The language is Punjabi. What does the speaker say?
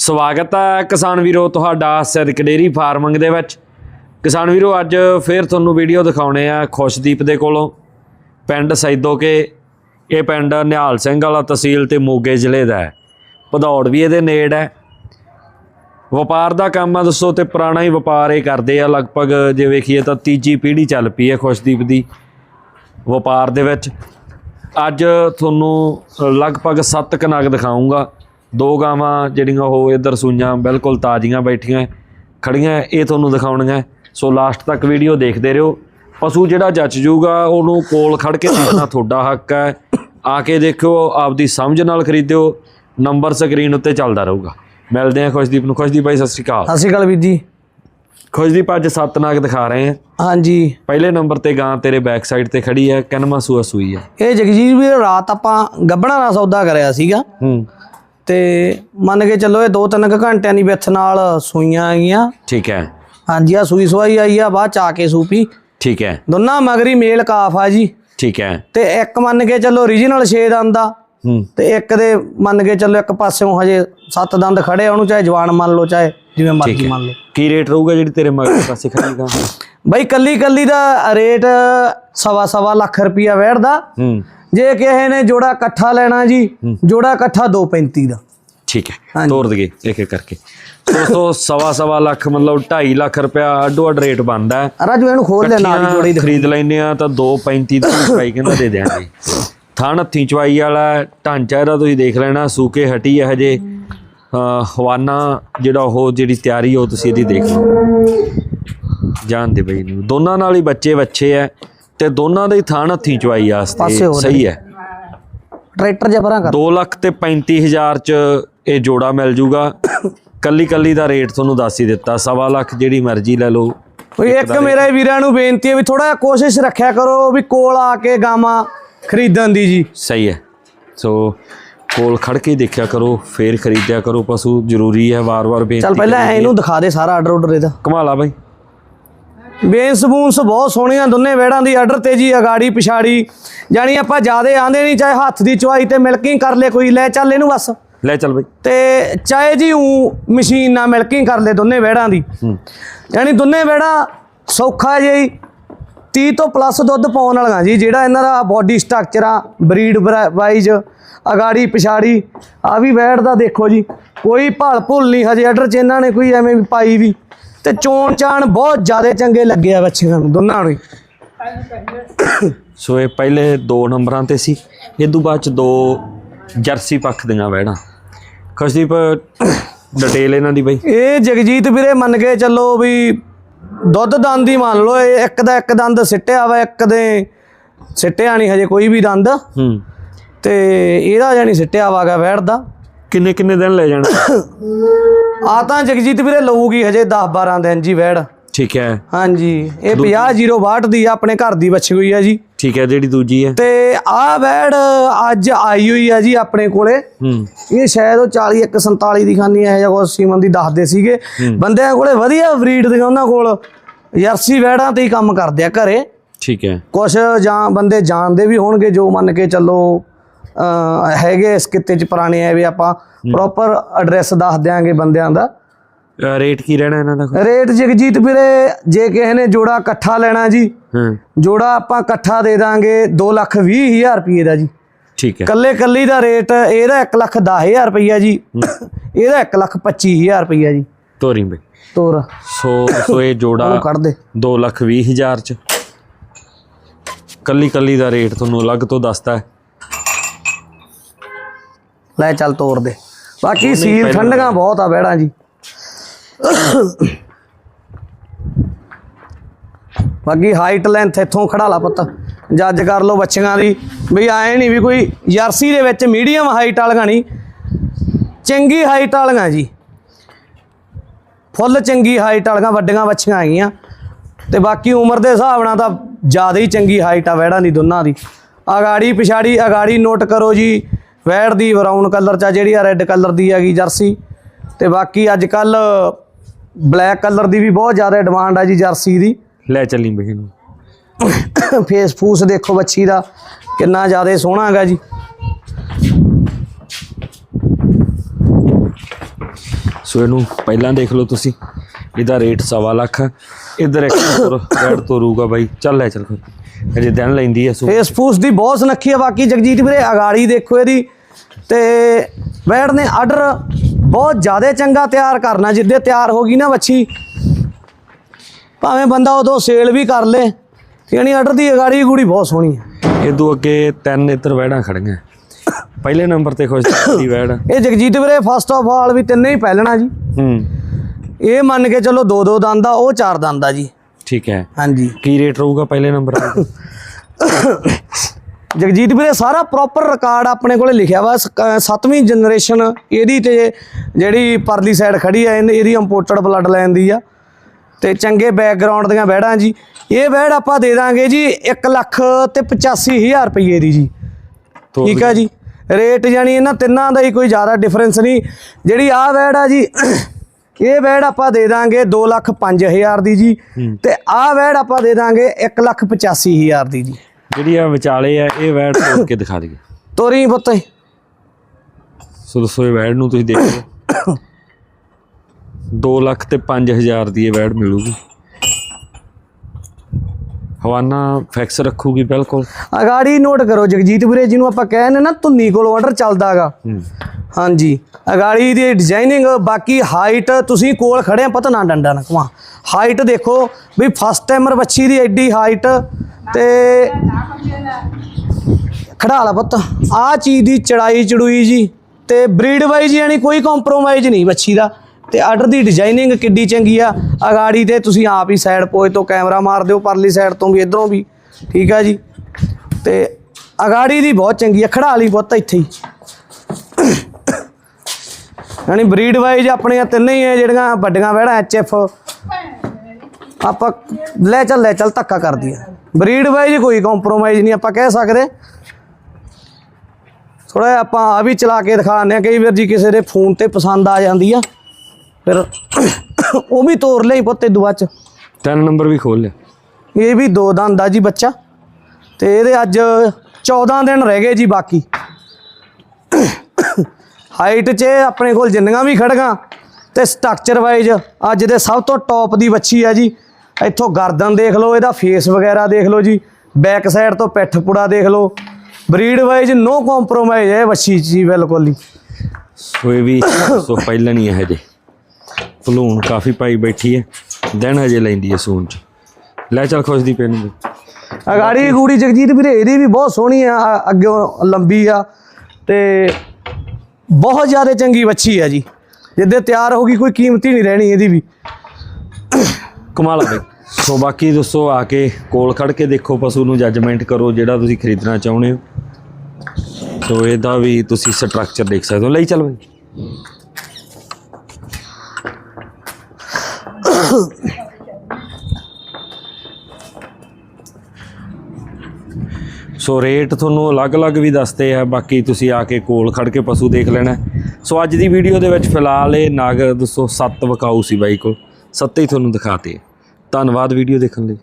ਸਵਾਗਤ ਹੈ ਕਿਸਾਨ ਵੀਰੋ ਤੁਹਾਡਾ ਸਿਰਕ ਡੇਰੀ ਫਾਰਮਿੰਗ ਦੇ ਵਿੱਚ। ਕਿਸਾਨ ਵੀਰੋ, ਅੱਜ ਫੇਰ ਤੁਹਾਨੂੰ ਵੀਡੀਓ ਦਿਖਾਉਣੇ ਆ ਖੁਸ਼ਦੀਪ ਦੇ ਕੋਲੋਂ, ਪਿੰਡ ਸੈਦੋਕੇ। ਇਹ ਪਿੰਡ ਨਿਹਾਲ ਸਿੰਘ ਵਾਲਾ ਤਹਿਸੀਲ ਤੇ ਮੋਗੇ ਜ਼ਿਲ੍ਹੇ ਦਾ ਹੈ। ਭਦੌੜ ਵੀ ਇਹਦੇ ਨੇੜ ਹੈ। ਵਪਾਰ ਦਾ ਕੰਮ ਆ ਦੱਸੋ ਤੇ ਪੁਰਾਣਾ ਹੀ ਵਪਾਰ ਇਹ ਕਰਦੇ ਆ। ਲਗਭਗ ਜੇ ਵੇਖੀਏ ਤਾਂ ਤੀਜੀ ਪੀੜ੍ਹੀ ਚੱਲ ਪਈ ਹੈ ਖੁਸ਼ਦੀਪ ਦੀ ਵਪਾਰ ਦੇ ਵਿੱਚ। ਅੱਜ ਤੁਹਾਨੂੰ ਲਗਭਗ 7 ਕਨਾਗ ਦਿਖਾਉਂਗਾ ਦੋ ਗਾਵਾਂ ਜਿਹੜੀਆਂ ਉਹ ਇਧਰ ਸੂਈਆਂ ਬਿਲਕੁਲ ਤਾਜ਼ੀਆਂ ਬੈਠੀਆਂ ਖੜੀਆਂ ਇਹ ਤੁਹਾਨੂੰ ਦਿਖਾਉਣੀਆਂ। ਸੋ ਲਾਸਟ ਤੱਕ ਵੀਡੀਓ ਦੇਖਦੇ ਰਹੋ। ਪਸ਼ੂ ਜਿਹੜਾ ਜੱਜ ਜੂਗਾ ਉਹਨੂੰ ਕੋਲ ਖੜ ਕੇ ਦੇਖਣਾ ਤੁਹਾਡਾ ਹੱਕ ਹੈ। ਆ ਕੇ ਦੇਖਿਓ ਆਪਦੀ ਸਮਝ ਨਾਲ ਖਰੀਦਿਓ ਨੰਬਰ ਸਕਰੀਨ ਉੱਤੇ ਚੱਲਦਾ ਰਹੂਗਾ। ਮਿਲਦੇ ਹਾਂ ਖੁਸ਼ਦੀਪ ਨੂੰ। ਖੁਸ਼ਦੀਪ ਭਾਈ ਸਤਿ ਸ਼੍ਰੀ ਅਕਾਲ। ਸਤਿ ਸ਼੍ਰੀ ਅਕਾਲ ਵੀਰ ਜੀ। ਖੁਸ਼ਦੀਪ ਅੱਜ ਸੱਤ ਨਾਗ ਦਿਖਾ ਰਹੇ ਹਾਂ। ਹਾਂਜੀ। ਪਹਿਲੇ ਨੰਬਰ ਤੇ ਗਾਂ ਤੇਰੇ ਬੈਕ ਸਾਈਡ ਤੇ ਖੜੀ ਹੈ ਕਿੰਨਵਾਂ ਸੂਆ ਸੂਈ ਹੈ? ਇਹ ਜਗਜੀਤ ਵੀਰ ਰਾਤ ਆਪਾਂ ਗੱਬਣਾ ਦਾ ਸੌਦਾ ਕਰਿਆ ਸੀਗਾ। ਹੂੰ। ਤੇ ਮੰਨ ਕੇ ਚੱਲੋ ਇਹ ਦੋ ਤਿੰਨ ਕੁ ਘੰਟਿਆਂ ਦੀ ਵਿੱਥ ਨਾਲ ਸੂਈਆਂ ਆਈਆਂ। ਠੀਕ ਹੈ। ਹਾਂਜੀ ਆ ਸੂਈ ਸਵਾਈ ਆਈ ਆ ਬਾਅਦ ਚ ਆ ਕੇ ਸੂਪੀ। ਠੀਕ ਹੈ। ਦੋਨਾਂ ਮਗਰੀ ਮੇਲ ਕਾਫ ਆ ਜੀ। ਠੀਕ ਹੈ। ਤੇ ਇੱਕ ਮੰਨ ਕੇ ਚੱਲੋ origignal 6 ਦੰਦ ਆ। ਹੂੰ। ਤੇ ਇੱਕ ਦੇ ਮੰਨ ਕੇ ਚੱਲੋ ਇੱਕ ਪਾਸਿਓਂ ਹਜੇ 7 ਦੰਦ ਖੜੇ ਆ, ਉਹਨੂੰ ਚਾਹੇ ਜਵਾਨ ਮੰਨ ਲਓ ਚਾਹੇ ਜਿਵੇਂ ਮਰਜ਼ੀ ਮੰਨ ਲਓ। ਕੀ ਰੇਟ ਰਹੂਗਾ ਜਿਹੜੀ ਤੇਰੇ ਮਗਰ ਪਾਸੇ ਖੜੀ ਗਾਂ? ਬਈ ਕੱਲੀ ਕੱਲੀ ਦਾ ਰੇਟ ਸਵਾ ਸਵਾ ਲੱਖ ਰੁਪਿਆ ਵੈੜਦਾ ਹੂੰ। ਜੇ ਕਿਸੇ ਨੇ ਜੋੜਾ ਇਕੱਠਾ ਲੈਣਾ ਜੀ ਜੋੜਾ ਇਕੱਠਾ 235 ਦਾ। ਠੀਕ ਹੈ। ਤੋੜ ਦਈਏ ਇੱਕ ਇੱਕ ਕਰਕੇ। ਦੋਸਤੋ ਸਵਾ ਸਵਾ ਲੱਖ ਮਤਲਬ 2.5 ਲੱਖ ਰੁਪਇਆ ਅੱਡੋ ਅੱਡ ਰੇਟ ਬਣਦਾ ਹੈ। ਰਾਜੂ ਇਹਨੂੰ ਖੋਲ ਲੈ ਨਾਲ ਜੋੜੀ ਖਰੀਦ ਲੈਨੇ ਆ ਤਾਂ 2.35 ਦਾ ਭਾਈ ਕਹਿੰਦਾ ਦੇ ਦਿਆਂਗੇ। ਥਣ ਹੱਥੀਂ ਚਵਾਈ ਵਾਲਾ ਢਾਂਚਾ ਇਹਦਾ ਤੁਸੀਂ ਦੇਖ ਲੈਣਾ ਸੂਕੇ ਹਟੀ ਹੈ ਹਜੇ। ਹਵਾਨਾ ਜਿਹੜਾ ਉਹ ਜਿਹੜੀ ਤਿਆਰੀ ਉਹ ਤੁਸੀਂ ਇਹਦੀ ਦੇਖ ਲਓ। ਜਾਣਦੇ ਬਈ ਨੂੰ ਦੋਨਾਂ ਨਾਲ ਹੀ ਬੱਚੇ ਬੱਚੇ ਐ ਤੇ ਦੋਨਾਂ ਦੇ ਹੀ ਥਣ ਹੱਥੀਂ ਚਵਾਈ ਪਾਸੇ ਹੋ ਸਹੀ ਹੈ। ਟਰੈਕਟਰ ਜਿਹਾ ਪਰਾਂ ਕਰ। 2 ਲੱਖ ਤੇ 35000 ਚ ਇਹ ਜੋੜਾ ਮਿਲ ਜੂਗਾ। ਕੱਲੀ ਕੱਲੀ ਦਾ ਰੇਟ ਤੁਹਾਨੂੰ ਦੱਸ ਹੀ ਦਿੱਤਾ ਸਵਾ ਲੱਖ ਜਿਹੜੀ ਮਰਜ਼ੀ ਲੈ ਲਓ। ਕੋਈ ਇੱਕ ਮੇਰੇ ਵੀਰਾਂ ਨੂੰ ਬੇਨਤੀ ਹੈ ਵੀ ਥੋੜਾ ਜਿਹਾ ਕੋਸ਼ਿਸ਼ ਰੱਖਿਆ ਕਰੋ ਵੀ ਕੋਲ ਆ ਕੇ ਗਾਵਾਂ ਖਰੀਦਣ ਦੀ ਜੀ। ਸਹੀ ਹੈ। ਸੋ ਕੋਲ ਖੜ ਕੇ ਦੇਖਿਆ ਕਰੋ ਫੇਰ ਖਰੀਦਿਆ ਕਰੋ ਪਸ਼ੂ ਜ਼ਰੂਰੀ ਹੈ ਵਾਰ-ਵਾਰ ਬੇਨਤੀ ਚੱਲ ਪਹਿਲਾਂ ਇਹਨੂੰ ਦਿਖਾ ਦੇ ਸਾਰਾ ਆਰਡਰ ਆਰਡਰ ਇਹਦਾ। ਕਮਾਲਾ ਬਾਈ। ਬੇਸ ਬੂਨਸ ਬਹੁਤ ਸੋਹਣੀਆਂ ਦੋਨੇ ਵੇੜਾਂ ਦੀ ਆਰਡਰ ਤੇ ਜੀ ਅਗਾੜੀ ਪਿਛਾੜੀ। ਜਾਨੀ ਆਪਾਂ ਜਿਆਦੇ ਆਂਦੇ ਨਹੀਂ ਚਾਹੇ ਹੱਥ ਦੀ ਚੁਆਈ ਤੇ ਮਿਲਕਿੰਗ ਕਰ ਲੈ ਕੋਈ ਲੈ ਚੱਲ ਇਹਨੂੰ ਬਸ। ਲੈ ਚੱਲ ਬਾਈ। ਤੇ ਚਾਹੇ ਜੀ ਉਹ ਮਸ਼ੀਨ ਨਾਲ ਮਿਲਕਿੰਗ ਕਰ ਲੈ ਦੋਨੇ ਵੇੜਾਂ ਦੀ। ਯਾਨੀ ਦੋਨੇ ਵੇੜਾ ਸੌਖਾ ਜੀ 30 ਤੋਂ ਪਲੱਸ ਦੁੱਧ ਪਾਉਣ ਵਾਲੀਆਂ ਜੀ ਜਿਹੜਾ ਇਹਨਾਂ ਦਾ ਬਾਡੀ ਸਟਰਕਚਰ ਆ ਬਰੀਡ ਵਾਈਜ਼ ਅਗਾੜੀ ਪਿਛਾੜੀ ਆ ਵੀ ਵੈੜ ਦਾ ਦੇਖੋ ਜੀ ਕੋਈ ਭਲ ਭੁੱਲ ਨਹੀਂ ਹਜੇ ਆਰਡਰ ਚ ਇਹਨਾਂ ਨੇ ਕੋਈ ਐਵੇਂ ਵੀ ਪਾਈ ਵੀ। ਤੇ ਚੋਣ ਚਾਣ ਬਹੁਤ ਜ਼ਿਆਦਾ ਚੰਗੇ ਲੱਗੇ ਆ ਬੱਚਿਆਂ ਨੂੰ ਦੋਨਾਂ ਨੂੰ। ਸੋ ਇਹ ਪਹਿਲੇ ਦੋ ਨੰਬਰਾਂ ਤੇ ਸੀ ਇਹ ਤੋਂ ਬਾਅਦ ਚ ਦੋ ਜਰਸੀ ਪੱਖ ਦੀਆਂ ਵੈੜਾਂ ਖੁਸ਼ਦੀਪ ਡਿਟੇਲ ਇਹਨਾਂ ਦੀ ਬਾਈ। ਇਹ ਜਗਜੀਤ ਵੀਰੇ ਮੰਨ ਕੇ ਚੱਲੋ ਵੀ ਦੁੱਧ ਦੰਦ ਹੀ ਮੰਨ ਲਓ ਇਹ ਇੱਕ ਦਾ ਇੱਕ ਦੰਦ ਸਿੱਟਿਆ ਵਾ ਇੱਕ ਦੇ ਸਿੱਟਿਆ ਨਹੀਂ ਹਜੇ ਕੋਈ ਵੀ ਦੰਦ। ਹੂੰ। ਤੇ ਇਹਦਾ ਜਾਨੀ ਸਿੱਟਿਆ ਵਾਗਾ ਵੈੜ ਦਾ। ਕਿੰਨੇ ਕਿੰਨੇ ਦਿਨ ਲੈ ਜਾਣਾ? ਆ ਤਾਂ ਜਗਜੀਤ ਵੀਰੇ ਲਊਗੀ ਹਜੇ 10 12 ਦਿਨ ਜੀ ਵੈੜ। ਠੀਕ ਹੈ। ਹਾਂਜੀ ਇਹ 50 ਦੀ ਆ ਆਪਣੇ ਘਰ ਦੀ ਬੱਚੀ ਹੋਈ ਆ ਜੀ। ਠੀਕ ਹੈ ਜਿਹੜੀ ਦੂਜੀ ਹੈ। ਤੇ ਆ ਵੈੜ ਅੱਜ ਆਈ ਹੋਈ ਆ ਜੀ ਆਪਣੇ ਕੋਲੇ। ਹੂੰ। ਇਹ ਸ਼ਾਇਦ ਉਹ 40 ਇੱਕ 47 ਦੀ ਖਾਨੀ ਹੈ ਜਾਂ ਕੋਈ ਸੀਮਨ ਦੀ ਦੱਸਦੇ ਸੀਗੇ। ਬੰਦਿਆਂ ਕੋਲੇ ਵਧੀਆ ਬਰੀਡ ਦੀਆਂ ਉਹਨਾਂ ਕੋਲ। ਜਰਸੀ ਵੈੜਾਂ ਤੇ ਹੀ ਕੰਮ ਕਰਦੇ ਆ ਘਰੇ। ਠੀਕ ਹੈ। ਕੁਝ ਜਾਂ ਬੰਦੇ ਜਾਣਦੇ ਵੀ ਹੋਣਗੇ ਜੋ ਮੰਨ ਕੇ ਚੱਲੋ ਹੈਗੇ ਇਸ ਕਿੱਤੇ ਚ ਪੁਰਾਣੇ ਐ ਵੀ ਆਪਾਂ ਪ੍ਰੋਪਰ ਐਡਰੈਸ ਦੱਸ ਦਿਆਂਗੇ ਬੰਦਿਆਂ ਦਾ। ਰੇਟ ਕੀ ਰਹਿਣਾ ਇਹਨਾਂ ਦਾ ਰੇਟ ਜਗਜੀਤ ਵੀਰੇ ਜੇ ਕਿਸੇ ਨੇ ਜੋੜਾ ਇਕੱਠਾ ਲੈਣਾ ਜੀ ਹਾਂ। ਜੋੜਾ ਆਪਾਂ ਇਕੱਠਾ ਦੇ ਦਾਂਗੇ 2 ਲੱਖ 20 ਹਜ਼ਾਰ ਰੁਪਏ ਦਾ ਜੀ। ਠੀਕ ਹੈ। ਕੱਲੇ ਕੱਲੀ ਦਾ ਰੇਟ ਇਹਦਾ 1 ਲੱਖ 10 ਹਜ਼ਾਰ ਰੁਪਈਆ ਜੀ। ਇਹਦਾ 1 ਲੱਖ 25 ਹਜ਼ਾਰ ਰੁਪਈਆ ਜੀ। ਤੋਰੀ ਬਈ। ਤੋਰ। ਸੋ ਸੋ ਇਹ ਜੋੜਾ ਉਹ ਕੱਢ ਦੇ। 2 ਲੱਖ 20 ਹਜ਼ਾਰ ਚ। ਕੱਲੀ ਕੱਲੀ ਦਾ ਰੇਟ ਤੁਹਾਨੂੰ ਅਲੱਗ ਤੋਂ ਦੱਸਦਾ ਹੈ। ਲੈ ਚੱਲ ਤੋਰ ਦੇ। ਬਾਕੀ ਸੀਲ ਠੰਡੀਆਂ ਬਹੁਤ ਆ ਬੈੜਾਂ ਜੀ। ਬਾਕੀ ਹਾਈਟ ਲੈਂਥ ਇੱਥੋਂ ਖੜਾ ਲਾ ਪੁੱਤ। ਜੱਜ ਕਰ ਲਓ ਬੱਚਿਆਂ ਦੀ। ਵੀ ਆਏ ਨਹੀਂ ਵੀ ਕੋਈ ਜਰਸੀ ਦੇ ਵਿੱਚ ਮੀਡੀਅਮ ਹਾਈਟ ਵਾਲੀਆਂ ਨਹੀਂ ਚੰਗੀ ਹਾਈਟ ਵਾਲੀਆਂ ਜੀ। ਫੁੱਲ ਚੰਗੀ ਹਾਈਟ ਵਾਲੀਆਂ ਵੱਡੀਆਂ ਬੱਚੀਆਂ ਆਗੀਆਂ ਤੇ ਬਾਕੀ ਉਮਰ ਦੇ ਹਿਸਾਬ ਨਾਲ ਤਾਂ ਜ਼ਿਆਦਾ ਹੀ ਚੰਗੀ ਹਾਈਟ ਆ ਵੈੜਾਂ ਦੀ ਦੋਨਾਂ ਦੀ। ਅਗਾੜੀ ਪਿਛਾੜੀ ਅਗਾੜੀ ਨੋਟ ਕਰੋ ਜੀ। ਵੈੜ ਦੀ ਬਰਾਊਨ ਕਲਰ ਚ ਆ ਜਿਹੜੀ ਆ ਰੈੱਡ ਕਲਰ ਦੀ ਹੈਗੀ ਜਰਸੀ। ਤੇ ਬਾਕੀ ਅੱਜ ਕੱਲ ਬਲੈਕ ਕਲਰ ਦੀ ਵੀ ਬਹੁਤ ਜ਼ਿਆਦਾ ਡਿਮਾਂਡ ਆ ਜੀ ਜਰਸੀ ਦੀ। ਲੈ ਚੱਲੀ ਬਈ ਇਹਨੂੰ। ਫੇਸ ਫੂਸ ਦੇਖੋ ਬੱਚੀ ਦਾ ਕਿੰਨਾ ਜ਼ਿਆਦਾ ਸੋਹਣਾ ਹੈਗਾ ਜੀ। ਸੋ ਇਹਨੂੰ ਪਹਿਲਾਂ ਦੇਖ ਲਓ ਤੁਸੀਂ ਇਹਦਾ ਰੇਟ ਸਵਾ ਲੱਖ। ਆ। ਇੱਧਰ ਇੱਕ ਹੋਰ ਵੈੜ ਤੋਰੂਗਾ ਬਾਈ। ਚੱਲ ਲੈ ਚੱਲ ਅਜੇ ਦਿਨ ਲੈਂਦੀ ਸੋ। ਫੇਸ ਫੂਸ ਦੀ ਬਹੁਤ ਸੁਨੱਖੀ ਆ ਬਾਕੀ ਜਗਜੀਤ ਵੀਰੇ ਅਗਾੜੀ ਦੇਖੋ ਇਹਦੀ। ਤੇ ਵੈੜ ਨੇ ਆਰਡਰ ਬਹੁਤ ਜ਼ਿਆਦਾ ਚੰਗਾ ਤਿਆਰ ਕਰਨਾ ਜਿੱਦੇ ਤਿਆਰ ਹੋ ਗਈ ਨਾ ਵੱਛੀ। ਭਾਵੇਂ ਬੰਦਾ ਉਦੋਂ ਸੇਲ ਵੀ ਕਰ ਲੇ ਯਾਨੀ ਆਰਡਰ ਦੀ ਅਗਾੜੀ ਗੂੜੀ ਬਹੁਤ ਸੋਹਣੀ ਹੈ ਇਦੋਂ ਅੱਗੇ ਤਿੰਨ ਇੱਧਰ ਵੈੜਾਂ ਖੜੀਆਂ। ਪਹਿਲੇ ਨੰਬਰ ਤੇ ਖੁਸ਼ ਦੀ ਵੈੜ ਇਹ ਜਗਜੀਤ ਵੀਰੇ ਫਸਟ ਆਫ ਆਲ ਵੀ ਤਿੰਨੇ ਹੀ ਪਹਿਲਣਾ ਜੀ। ਹੂੰ। ਇਹ ਮੰਨ ਕੇ ਚਲੋ ਦੋ ਦੋ ਦੰਦ ਆ ਉਹ ਚਾਰ ਦੰਦ ਆ ਜੀ। ਠੀਕ ਹੈ। ਹਾਂਜੀ। ਕੀ ਰੇਟ ਰਹੂਗਾ ਪਹਿਲੇ ਨੰਬਰ ਤੇ ਜਗਜੀਤ ਵੀਰੇ ਸਾਰਾ ਪ੍ਰੋਪਰ ਰਿਕਾਰਡ ਆਪਣੇ ਕੋਲੇ ਲਿਖਿਆ ਵਾ। ਸ- ਅਹ ਸੱਤਵੀਂ ਜਨਰੇਸ਼ਨ ਇਹਦੀ ਤੇ ਜਿਹੜੀ ਪਰਲੀ ਸਾਈਡ ਖੜੀ ਆ ਇਹਦੀ ਇੰਪੋਰਟਡ ਬਲੱਡ ਲਾਈਨ ਦੀ ਆ। ਤੇ ਚੰਗੇ ਬੈਕਗ੍ਰਾਉਂਡ ਦੀਆਂ ਵੈੜਾਂ ਜੀ। ਇਹ ਵੈੜ ਆਪਾਂ ਦੇ ਦਾਂਗੇ ਜੀ 1 ਲੱਖ ਤੇ 85000 ਰੁਪਏ ਦੀ ਜੀ। ਠੀਕ ਆ ਜੀ। ਰੇਟ ਜਾਨੀ ਇਹਨਾਂ ਤਿੰਨਾਂ ਦਾ ਹੀ ਕੋਈ ਜ਼ਿਆਦਾ ਡਿਫਰੈਂਸ ਨਹੀਂ। ਜਿਹੜੀ ਆਹ ਵੈੜ ਆ ਜੀ ਇਹ ਵੈੜ ਆਪਾਂ ਦੇ ਦਾਂਗੇ 2 ਲੱਖ 5000 ਦੀ ਜੀ ਤੇ ਆਹ ਵੈੜ ਆਪਾਂ ਦੇ ਦਾਂਗੇ 1 ਲੱਖ 85000 ਦੀ ਜੀ। ਜਿਹੜੀ ਆ ਵਿਚਾਲੇ ਆ ਇਹ ਵੈੜ ਤੋੜ ਕੇ ਦਿਖਾ ਦਈਏ। ਤੋਰੀ ਪੁੱਤ ਸੋ ਦੋਸਤੋ ਇਹ ਵੈੜ ਨੂੰ ਤੁਸੀਂ ਦੇਖੋ 2 ਲੱਖ ਤੇ 5000 ਦੀ ਇਹ ਵੈੜ ਮਿਲੂਗੀ। ਹਵਾਨਾ ਫਿਕਸ ਰੱਖੂਗੀ ਬਿਲਕੁਲ। ਅਗਾੜੀ ਨੋਟ ਕਰੋ ਜਗਜੀਤ ਵੀਰੇ ਜਿਹਨੂੰ ਆਪਾਂ ਕਹਿੰਦੇ ਨਾ ਧੁੰਨੀ ਕੋਲ ਆਰਡਰ ਚੱਲਦਾਗਾ। ਹਾਂਜੀ। ਅਗਾੜੀ ਦੀ ਡਿਜ਼ਾਈਨਿੰਗ ਬਾਕੀ ਹਾਈਟ ਤੁਸੀਂ ਕੋਲ ਖੜੇ ਆ, ਪਤਾ ਨਾ ਡੰਡਾ ਨਾ ਕਮਾ ਹਾਈਟ ਦੇਖੋ ਵੀ ਫਸਟ ਟਾਈਮਰ ਬੱਚੀ ਦੀ ਐਡੀ ਹਾਈਟ ਤੇ ਖੜਾ ਲਾ ਪੁੱਤ। ਆ ਚੀਜ਼ ਦੀ ਚੜਾਈ ਚੜੂਈ ਜੀ ਤੇ ਬਰੀਡ ਵਾਈਜ਼ ਯਾਨੀ ਕੋਈ ਕੰਪਰੋਮਾਈਜ਼ ਨਹੀਂ ਬੱਚੀ ਦਾ। ਤੇ ਆਰਡਰ ਦੀ ਡਿਜ਼ਾਈਨਿੰਗ ਕਿੱਡੀ ਚੰਗੀ ਆ। ਅਗਾੜੀ ਤੇ ਤੁਸੀਂ ਆਪ ਹੀ ਸਾਈਡ ਪੋਜ ਤੋਂ ਕੈਮਰਾ ਮਾਰ ਦਿਓ ਪਰਲੀ ਸਾਈਡ ਤੋਂ ਵੀ, ਇਧਰੋਂ ਵੀ। ਠੀਕ ਆ ਜੀ। ਤੇ ਅਗਾੜੀ ਦੀ ਬਹੁਤ ਚੰਗੀ ਆ। ਖੜਾ ਲਈ ਪੁੱਤ ਇੱਥੇ ਹੀ। ਯਾਨੀ ਬਰੀਡ ਵਾਈਜ਼ ਆਪਣੀਆਂ ਤਿੰਨੇ ਹੀ ਆ ਜਿਹੜੀਆਂ ਵੱਡੀਆਂ ਵਹਿੜਾਂ ਐਚਐਫ ਆਪਾਂ ਲੈ ਚੱਲ ਲੈ ਚੱਲ ਧੱਕਾ ਕਰਦੀ ਆ ਬਰੀਡ ਵਾਈਜ਼ ਕੋਈ ਕੰਪਰੋਮਾਈਜ਼ ਨਹੀਂ ਆਪਾਂ ਕਹਿ ਸਕਦੇ। ਥੋੜਾ ਆਪਾਂ ਆ ਵੀ ਚਲਾ ਕੇ ਦਿਖਾ ਦਿੰਦੇ ਆ ਕਈ ਵਾਰ ਜੀ ਕਿਸੇ ਦੇ ਫੋਨ ਤੇ ਪਸੰਦ ਆ ਜਾਂਦੀ ਆ। ਫਿਰ ਉਹ ਵੀ ਤੋਰ ਲਈ ਪੁੱਤੇ ਦੁਆ ਚ। ਤਿੰਨ ਨੰਬਰ ਵੀ ਖੋਲ ਲਿਆ। ਇਹ ਵੀ ਦੋ ਦੰਦ ਆ ਜੀ ਬੱਚਾ। ਤੇ ਇਹਦੇ ਅੱਜ 14 ਦਿਨ ਰਹਿ ਗਏ ਜੀ ਬਾਕੀ। ਹਾਈਟ 'ਚ ਆਪਣੇ ਕੋਲ ਜਿੰਨੀਆਂ ਵੀ ਖੜਗਾ ਤੇ ਸਟਰਕਚਰ ਵਾਈਜ਼ ਅੱਜ ਦੇ ਸਭ ਤੋਂ ਟੌਪ ਦੀ ਵੱਛੀ ਆ ਜੀ। ਇੱਥੋਂ ਗਰਦਨ ਦੇਖ ਲਓ ਇਹਦਾ ਫੇਸ ਵਗੈਰਾ ਦੇਖ ਲਓ ਜੀ। ਬੈਕ ਸਾਈਡ ਤੋਂ ਪਿੱਠ ਪੁੜਾ ਦੇਖ ਲਓ। ਬਰੀਡ ਵਾਈਜ਼ ਨੋ ਕੰਪਰੋਮਾਈਜ਼ ਹੈ ਵੱਛੀ ਜੀ ਬਿਲਕੁਲ ਹੀ ਸੋ ਇਹ ਵੀ ਸੋ ਪਹਿਲਾਂ ਨਹੀਂ ਹੈ ਹਜੇ। ਭਲੂਣ ਕਾਫੀ ਪਾਈ ਬੈਠੀ ਹੈ। ਦਿਨ ਹਜੇ ਲੈਂਦੀ ਹੈ ਸੂਨ ਚ। ਲੈ ਚੱਲ ਖੁਸ਼ ਦੀ ਪੈਨ ਨੂੰ। ਅਗਾੜੀ ਗੂੜੀ ਜਗਜੀਤ ਵੀਰੇ ਇਹਦੀ ਵੀ ਬਹੁਤ ਸੋਹਣੀ ਆ ਅ- ਅੱਗਿਓਂ ਲੰਬੀ ਆ। ਤੇ ਬਹੁਤ ਜ਼ਿਆਦਾ ਚੰਗੀ ਵੱਛੀ ਹੈ ਜੀ। ਜਿੱਦੇ ਤਿਆਰ ਹੋ ਗਈ, ਕੋਈ ਕੀਮਤ ਹੀ ਨਹੀਂ ਰਹਿਣੀ ਇਹਦੀ ਵੀ। ਕਮਾਲ ਆ ਬਈ। ਸੋ ਬਾਕੀ ਦੋਸਤੋ ਆ ਕੇ ਕੋਲ ਖੜ ਕੇ ਦੇਖੋ, ਪਸ਼ੂ ਨੂੰ ਜੱਜਮੈਂਟ ਕਰੋ, ਜਿਹੜਾ ਤੁਸੀਂ ਖਰੀਦਣਾ ਚਾਹੁੰਦੇ ਹੋ। ਸੋ ਇਹਦਾ ਵੀ ਤੁਸੀਂ ਸਟਰਕਚਰ ਦੇਖ ਸਕਦੇ ਹੋ। ਲਈ ਚੱਲ ਬਈ। ਸੋ ਰੇਟ ਤੁਹਾਨੂੰ ਅਲੱਗ-ਅਲੱਗ ਵੀ ਦੱਸਦੇ ਆ, ਬਾਕੀ ਤੁਸੀਂ ਆ ਕੇ ਕੋਲ ਖੜ ਕੇ ਪਸ਼ੂ ਦੇਖ ਲੈਣਾ। ਸੋ ਅੱਜ ਦੀ ਵੀਡੀਓ ਦੇ ਵਿੱਚ ਫਿਲਹਾਲ ਇਹ ਨਾਗ ਦੋਸਤੋ ਸੱਤ ਵਿਕਾਊ ਸੀ ਬਾਈ ਕੋਲ। ਸੱਤੇ ਹੀ ਤੁਹਾਨੂੰ ਦਿਖਾਤੇ ਧੰਨਵਾਦ ਵੀਡੀਓ ਦੇਖਣ ਲਈ।